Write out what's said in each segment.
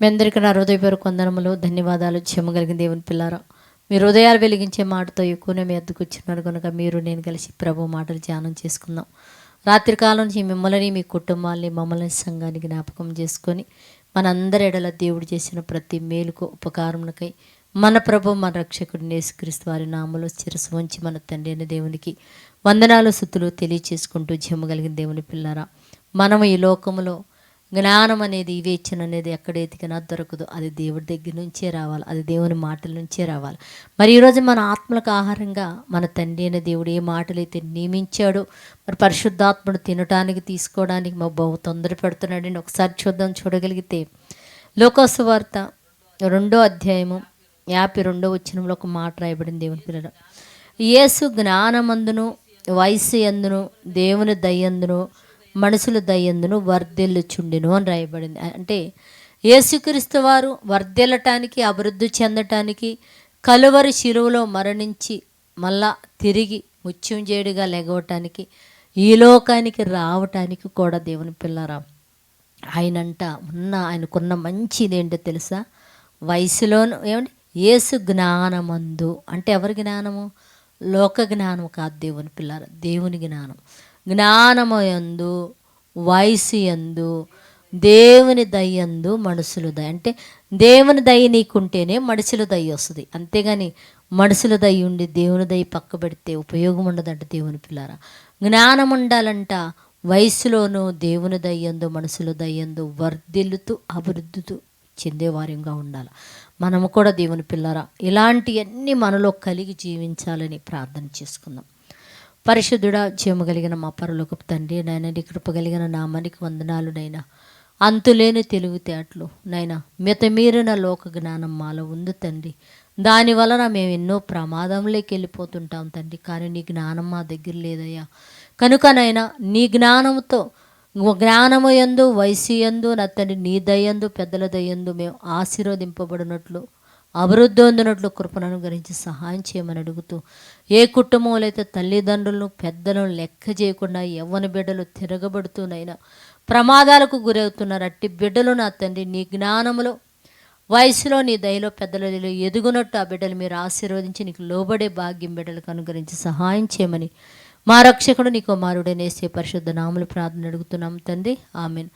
మీ అందరికీ నా హృదయపూర్వక వందనములు ధన్యవాదాలు. చెమ్మగలిగిన దేవుని పిల్లారా మీ హృదయాలు వెలిగించే మాటతో ఎక్కువనే మీ ఎద్దుకు వచ్చినారు కనుక మీరు నేను కలిసి ప్రభు మాటలు ధ్యానం చేసుకుందాం. రాత్రికాలం నుంచి మిమ్మల్ని మీ కుటుంబాన్ని మమ్మల్ని సంఘాన్ని జ్ఞాపకం చేసుకొని మనందరి ఎడల దేవుడు చేసిన ప్రతి మేలుకు ఉపకారములకై మన ప్రభు మన రక్షకుడు నేసుక్రీస్తు వారి నామలో శిరసు వంచి మన తండ్రి అయిన దేవునికి వందనాలు సుతులు తెలియచేసుకుంటూ జమ్మగలిగిన దేవుని పిల్లారా మనము ఈ లోకములో జ్ఞానం అనేది వివేచన అనేది ఎక్కడ ఎతికినా దొరకదు. అది దేవుడి దగ్గర నుంచే రావాలి. అది దేవుని మాటల నుంచే రావాలి. మరి ఈరోజు మన ఆత్మలకు ఆహారంగా మన తండ్రి అయిన దేవుడు ఏ మాటలు అయితే నియమించాడో మరి పరిశుద్ధాత్మను తినటానికి తీసుకోవడానికి మా బహు తొందర పెడుతున్నాడని ఒకసారి చూద్దాం చూడగలిగితే లోకోసువార్త రెండో అధ్యాయము యాభై రెండో వచ్చినంలో ఒక మాట రాయబడింది దేవుని పిల్లలు. యేసు జ్ఞానమందును వయసు ఎందును దేవుని దయ్యందును మనుషుల దయ్యందును వర్ధిల్లుచుండెను అని రాయబడింది. అంటే యేసుక్రీస్తు వారు వర్ధిల్లటానికి అభివృద్ధి చెందటానికి కలువరి శిలువలో మరణించి మళ్ళా తిరిగి ముత్యంజేడుగా లెగవటానికి ఈ లోకానికి రావటానికి కూడా దేవుని పిల్లరా. ఆయనంట ఉన్న ఆయనకున్న మంచిది ఏంటో తెలుసా? వయసులోను ఏమండి? ఏసు జ్ఞానమందు. అంటే ఎవరి జ్ఞానము? లోక జ్ఞానం కాదు దేవుని పిల్లర. దేవుని జ్ఞానం. జ్ఞానము యందు వయసు యందు దేవుని దయ్యందు మనుషులు దయ. అంటే దేవుని దయ నీకుంటేనే మనుషుల దయ వస్తుంది. అంతేగాని మనుషుల దయ ఉండి దేవుని దయ పక్క పెడితే ఉపయోగం ఉండదంట దేవుని పిల్లారా. జ్ఞానం ఉండాలంట వయసులోనూ దేవుని దయ్యందు మనుషుల దయ్యందు వర్ధిల్లుతూ అభివృద్ధితో చెందేవారంగా ఉండాలి. మనము కూడా దేవుని పిల్లరా ఇలాంటివన్నీ మనలో కలిగి జీవించాలని ప్రార్థన చేసుకుందాం. పరిశుధుడ జీవము కలిగిన మా పరలోకపు తండ్రి నాయన నీ కృప కలిగిన నామానికి వందనాలు నైనా అంతులేని తెలివితేటలు నైనా మితమీరిన లోక జ్ఞానం మాలో ఉంది తండ్రి. దాని వలన మేము ఎన్నో ప్రమాదంలోకి వెళ్ళిపోతుంటాం తండ్రి. కానీ నీ జ్ఞానం మా దగ్గర లేదయ్యా. కనుకనైనా నీ జ్ఞానంతో జ్ఞానము ఎందు వయసు ఎందు నా తండ్రి నీ దయందు పెద్దల దయందు మేము ఆశీర్వదింపబడినట్లు అభివృద్ధి అందినట్లు కృపను అనుగ్రహించి సహాయం చేయమని అడుగుతూ ఏ కుటుంబంలో అయితే తల్లిదండ్రులను పెద్దలను లెక్క చేయకుండా యవ్వన బిడ్డలు తిరగబడుతూనైనా ప్రమాదాలకు గురవుతున్నారు అట్టి బిడ్డలు నా తండ్రి నీ జ్ఞానములో వయసులో నీ దయలో పెద్దలలో ఎదుగునట్టు ఆ బిడ్డలు మీరు ఆశీర్వదించి నీకు లోబడే భాగ్యం బిడ్డలకు అనుగ్రహించి సహాయం చేయమని మా రక్షకుడు నీ కుమారుడనేసే పరిశుద్ధ నాములు ప్రార్థన అడుగుతున్నాం తండ్రి. ఆమెను.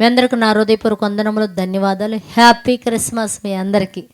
మీ అందరికి నా హృదయపూర్వక వందనములు ధన్యవాదాలు. హ్యాపీ క్రిస్మస్ మీ అందరికీ.